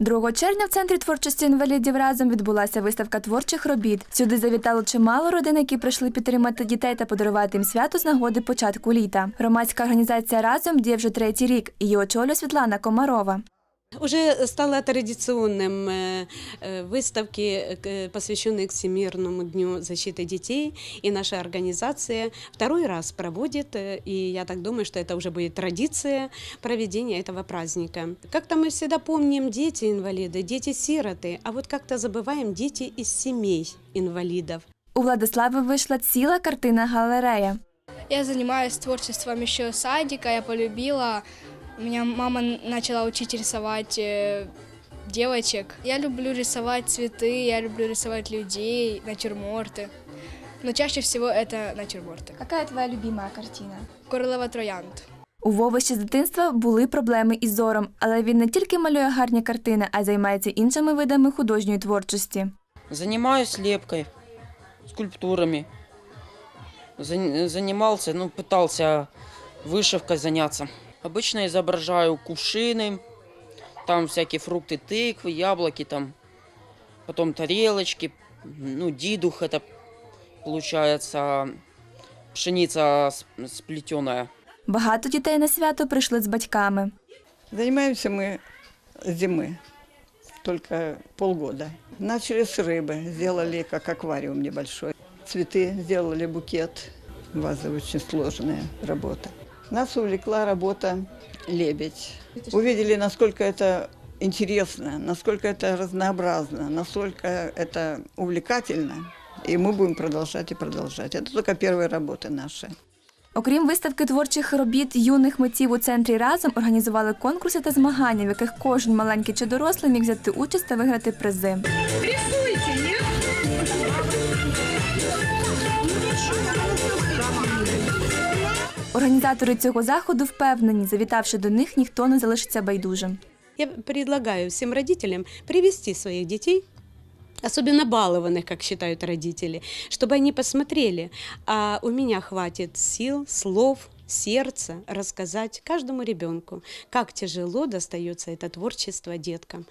2 червня в центрі творчості інвалідів разом відбулася виставка творчих робіт. Сюди завітало чимало родин, які прийшли підтримати дітей та подарувати їм свято з нагоди початку літа. Громадська організація разом діє вже третій рік. Її очолює Світлана Комарова. Уже стало традиционным э, э, выставки, э, посвященные Всемирному дню защиты детей. И наша организация второй раз проводит, э, и я так думаю, что это уже будет традиция проведения этого праздника. Как-то мы всегда помним дети-инвалиды, дети-сироты, а вот как-то забываем дети из семей инвалидов. У Владислави вийшла ціла картина галерея. Я занимаюсь творчеством еще с садика, я полюбила. Меня мама начала учить рисовать э, девочек. Я люблю рисовать цветы, я люблю рисовать людей, натюрморты. Но чаще всего это натюрморты. Яка твоя любима картина? Королева Троянд. У Вови ще з дитинства були проблеми із зором, але він не тільки малює гарні картини, а й займається іншими видами художньої творчості. Занимаюсь лепкой, скульптурами. Зан- Занимался, ну, пытался вышивкой заняться. Обычно изображаю кувшины, там всякие фрукты, тыквы, яблоки, там, потом тарелочки, ну, дидух это получается пшеница сплетенная. Багато дітей на свято прийшли з батьками. Занимаемся мы с зимы, только полгода. Начали с рыбы, сделали как аквариум небольшой. Цветы сделали букет, ваза очень сложная работа. Нас увлекла работа «Лебедь». Увидели, насколько это интересно, насколько это разнообразно, насколько это увлекательно. И мы будем продолжать и продолжать. Это только первая работа наша. Окрім виставки творчих робіт юних митців у центрі разом організували конкурси та змагання, в яких кожен маленький чи дорослий міг взяти участь та виграти призи. Організатори цього заходу впевнені, завітавши до них, ніхто не залишиться байдужим. Я предлагаю всем родителям привести своих детей особенно балованных, как считают родители, чтобы они посмотрели, а у меня хватит сил, слов, сердца рассказать каждому ребенку, как тяжело достается это творчество деткам.